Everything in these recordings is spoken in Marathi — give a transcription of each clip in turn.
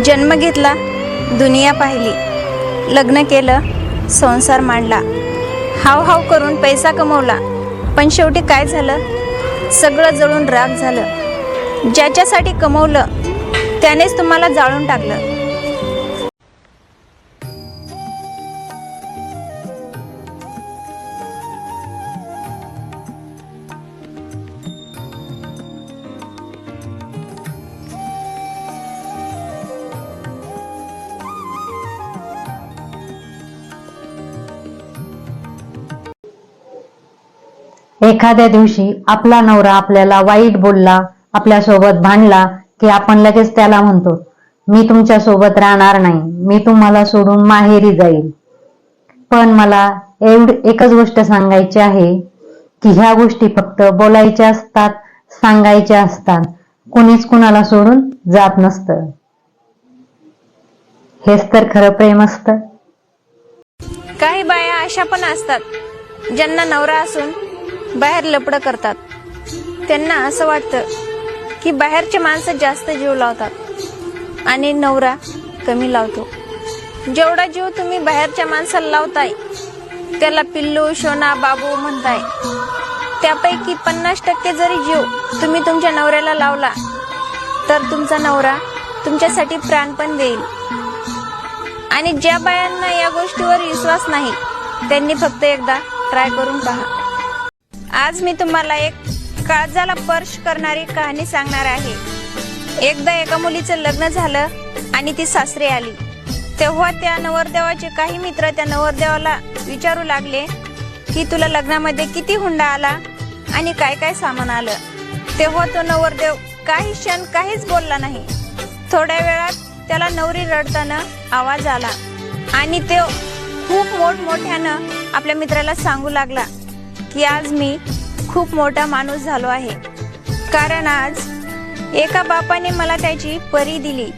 जन्म घेतला दुनिया पाहिली. लग्न केलं संसार मांडला. हाव हाव करून पैसा कमवला. पण शेवटी काय झालं? सगळं जळून राग झालं. ज्याच्यासाठी कमवलं त्यानेच तुम्हाला जाळून टाकलं. एखाद्या दिवशी आपला नवरा आपल्याला वाईट बोलला आपल्यासोबत भांडला की आपण लगेच त्याला म्हणतो मी तुमच्यासोबत राहणार नाही मी तुम्हाला सोडून माहेरी जाईल. पण मला एवढ एकच गोष्ट सांगायची आहे की ह्या गोष्टी फक्त बोलायच्या असतात सांगायच्या असतात. कुणीच कुणाला सोडून जात नसतं. हेच तर खरं प्रेम असतं. काही बाया अशा पण असतात ज्यांना नवरा असून बाहेर लपडं करतात. त्यांना असं वाटतं की बाहेरचे माणसं जास्त जीव लावतात आणि नवरा कमी लावतो. जेवढा जीव तुम्ही बाहेरच्या माणसाला लावताय त्याला पिल्लू शोना बाबू म्हणताय. त्यापैकी पन्नास टक्के जरी जीव तुम्ही तुमच्या नवऱ्याला लावला तर तुमचा नवरा तुमच्यासाठी प्राण पण देईल. आणि ज्या बायांना या गोष्टीवर विश्वास नाही त्यांनी फक्त एकदा ट्राय करून पहा. आज मी तुम्हाला एक काळजाला स्पर्श करणारी कहाणी सांगणार आहे. एकदा एका मुलीचं लग्न झालं आणि ती सासरी आली. तेव्हा त्या नवरदेवाचे काही मित्र त्या नवरदेवाला विचारू लागले की तुला लग्नामध्ये किती हुंडा आला आणि काय काय सामान आलं? तेव्हा तो नवरदेव काही क्षण काहीच बोलला नाही. थोड्या वेळात त्याला नवरी रडताना आवाज आला आणि तो खूप मोठमोठ्यानं आपल्या मित्राला सांगू लागला की आज मी खूप मोठा माणूस झालो आहे. कारण आज एका बापाने मला त्याची परी दिली.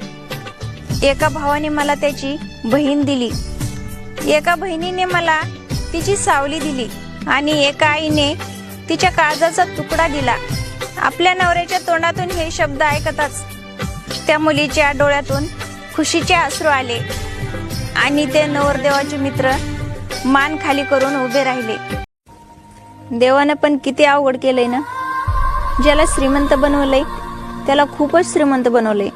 एका भावाने मला त्याची बहीण दिली. एका बहिणीने मला तिची सावली दिली आणि एका आईने तिच्या काळजाचा तुकडा दिला. आपल्या नवऱ्याच्या तोंडातून हे शब्द ऐकताच त्या मुलीच्या डोळ्यातून खुशीचे अश्रू आले आणि ते नवरदेवाचे मित्र मान खाली करून उभे राहिले. देवानं पण किती अवघड केलंय ना? ज्याला श्रीमंत बनवलंय त्याला खूपच श्रीमंत बनवलंय.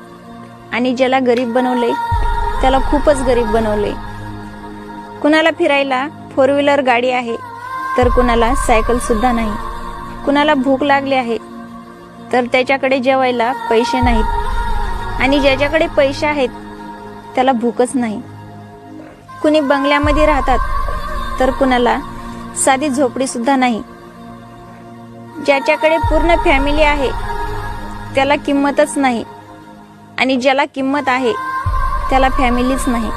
आणि ज्याला गरीब बनवलंय त्याला खूपच गरीब बनवलंय. कुणाला फिरायला फोर व्हीलर गाडी आहे तर कुणाला सायकल सुद्धा नाही. कुणाला भूक लागली आहे तर त्याच्याकडे जेवायला पैसे नाहीत. आणि ज्याच्याकडे पैसे आहेत त्याला भूकच नाही. कुणी बंगल्यामध्ये राहतात तर कुणाला साधी झोपडी सुद्धा नाही. ज्याच्याकडे पूर्ण फॅमिली आहे त्याला किंमतच नाही. आणि ज्याला किंमत आहे त्याला फॅमिलीच नाही.